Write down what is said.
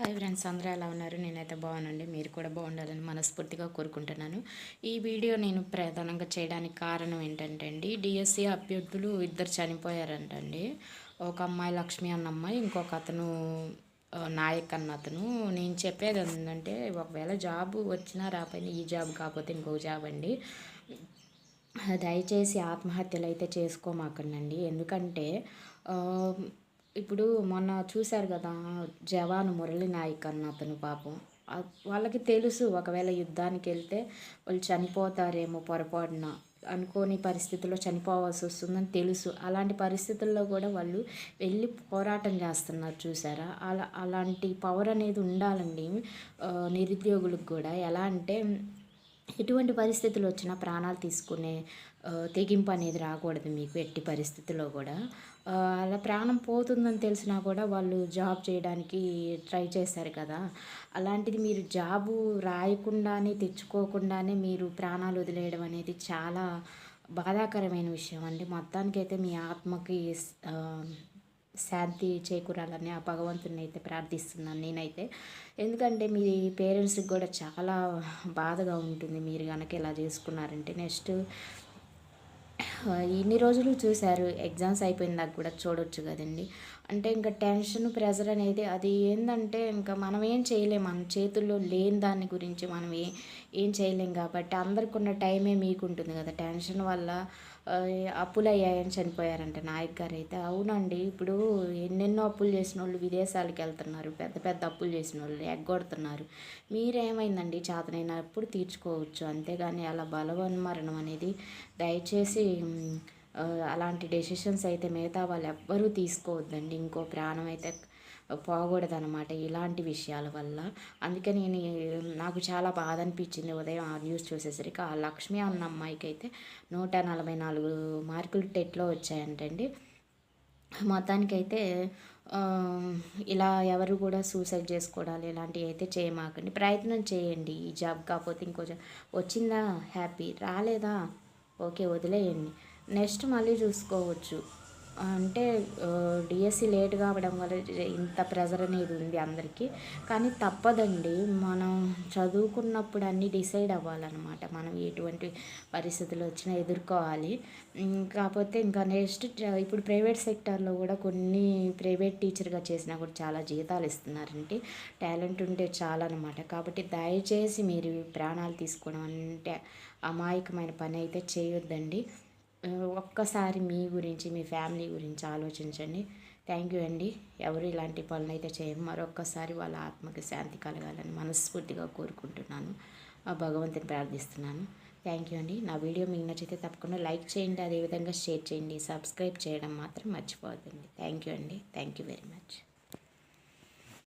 Hi friends అందరూ ఎలా ఉన్నారు? నేనైతే బాగున్నాండి మీరు కూడా బాగుండాలని మనస్ఫూర్తిగా కోరుకుంటున్నాను. ఈ వీడియో నేను ప్రధానంగా చేయడానికి కారణం ఏంటంటే అండి డిఎస్సి అభ్యర్థులు ఇద్దరు చనిపోయారంటండి. ఒక అమ్మాయి లక్ష్మి అన్న అమ్మాయి ఇంకొక అతను నాయక్ అన్న అతను. నేను చెప్పేది ఏంటంటే ఒకవేళ జాబ్ వచ్చినా రాపోయినా ఈ జాబ్ కాకపోతే ఇంకొక జాబ్ అండి. దయచేసి ఆత్మహత్యలు అయితే చేసుకోమాకండి ఎందుకంటే ఇప్పుడు మొన్న చూశారు కదా జవాను మురళి నాయక్ అన్న అతను పాపం. వాళ్ళకి తెలుసు ఒకవేళ యుద్ధానికి వెళ్తే వాళ్ళు చనిపోతారేమో పొరపాటున అనుకోని పరిస్థితుల్లో చనిపోవాల్సి వస్తుందని తెలుసు. అలాంటి పరిస్థితుల్లో కూడా వాళ్ళు వెళ్ళి పోరాటం చేస్తున్నారు చూసారా అలా అలాంటి పవర్ అనేది ఉండాలండి నిరుద్యోగులకు కూడా. ఎలా అంటే ఎటువంటి పరిస్థితులు వచ్చినా ప్రాణాలు తీసుకునే తెగింపు అనేది రాకూడదు మీకు ఎట్టి పరిస్థితుల్లో కూడా. అలా ప్రాణం పోతుందని తెలిసినా కూడా వాళ్ళు జాబ్ చేయడానికి ట్రై చేశారు కదా. అలాంటిది మీరు జాబు రాయకుండానే తెచ్చుకోకుండానే మీరు ప్రాణాలు వదిలేయడం అనేది చాలా బాధాకరమైన విషయం అండి. మొత్తానికైతే మీ ఆత్మకి శాంతి చేకూరాలని ఆ భగవంతుని అయితే ప్రార్థిస్తున్నాను నేనైతే. ఎందుకంటే మీ పేరెంట్స్కి కూడా చాలా బాధగా ఉంటుంది. మీరు కనుక ఇలా చేసుకున్నారంటే నెక్స్ట్ ఇన్ని రోజులు చూశారు ఎగ్జామ్స్ అయిపోయిందాక కూడా చూడొచ్చు కదండి. అంటే ఇంకా టెన్షన్ ప్రెజర్ అనేది అది ఏంటంటే ఇంకా మనం ఏం చేయలేం. మన చేతుల్లో లేని దాని గురించి మనం ఏ ఏం చేయలేం కాబట్టి అందరికి ఉన్న టైమే మీకు ఉంటుంది కదా. టెన్షన్ వల్ల అప్పులు అయ్యాయని చనిపోయారంట నాయక్ గారు అయితే. అవునండి ఇప్పుడు ఎన్నెన్నో అప్పులు చేసిన వాళ్ళు విదేశాలకు వెళ్తున్నారు. పెద్ద పెద్ద అప్పులు చేసిన వాళ్ళు ఎగ్గొడుతున్నారు. మీరేమైందండి? చేతనైనప్పుడు తీర్చుకోవచ్చు. అంతేగాని అలా బలవన్మరణం అనేది దయచేసి అలాంటి డెసిషన్స్ అయితే మిగతా వాళ్ళు ఎవ్వరూ తీసుకోవద్దండి. ఇంకో ప్రాణం అయితే పోకూడదనమాట ఇలాంటి విషయాల వల్ల. అందుకే నేను నాకు చాలా బాధ అనిపించింది ఉదయం ఆ న్యూస్ చూసేసరికి. ఆ లక్ష్మి అన్న అమ్మాయికి అయితే నూట నలభై నాలుగు మార్కులు టెట్లో వచ్చాయంటండి. మొత్తానికైతే ఇలా ఎవరు కూడా సూసైడ్ చేసుకోవడాలు ఇలాంటివి అయితే చేయమాకండి. ప్రయత్నం చేయండి. ఈ జాబ్ కాకపోతే ఇంకో జాబ్ వచ్చిందా? హ్యాపీ. రాలేదా? ఓకే వదిలేయండి. నెక్స్ట్ మళ్ళీ చూసుకోవచ్చు. అంటే డిఎస్సి లేట్ కావడం వల్ల ఇంత ప్రెజర్ అనేది ఉంది అందరికీ. కానీ తప్పదండి. మనం చదువుకున్నప్పుడు అన్నీ డిసైడ్ అవ్వాలన్నమాట. మనం ఎటువంటి పరిస్థితులు వచ్చినా ఎదుర్కోవాలి. కాకపోతే ఇంకా నెక్స్ట్ ఇప్పుడు ప్రైవేట్ సెక్టార్లో కూడా కొన్ని ప్రైవేట్ టీచర్గా చేసినా కూడా చాలా జీతాలు ఇస్తున్నారంటే టాలెంట్ ఉంటే చాలా అనమాట కాబట్టి దయచేసి మీరు ప్రాణాలు తీసుకోవడం అంటే అమాయకమైన పని అయితే చేయొద్దండి. ఒక్కసారి మీ గురించి మీ ఫ్యామిలీ గురించి ఆలోచించండి. థ్యాంక్ యూ అండి. ఎవరు ఇలాంటి పనులు అయితే చేయము మరొక్కసారి వాళ్ళ ఆత్మకి శాంతి కలగాలని మనస్ఫూర్తిగా కోరుకుంటున్నాను. ఆ భగవంతుని ప్రార్థిస్తున్నాను. థ్యాంక్ యూ అండి. నా వీడియో మీకు నచ్చితే తప్పకుండా లైక్ చేయండి. అదేవిధంగా షేర్ చేయండి. సబ్స్క్రైబ్ చేయడం మాత్రం మర్చిపోవద్దండి. థ్యాంక్ యూ అండి. Thank you very much.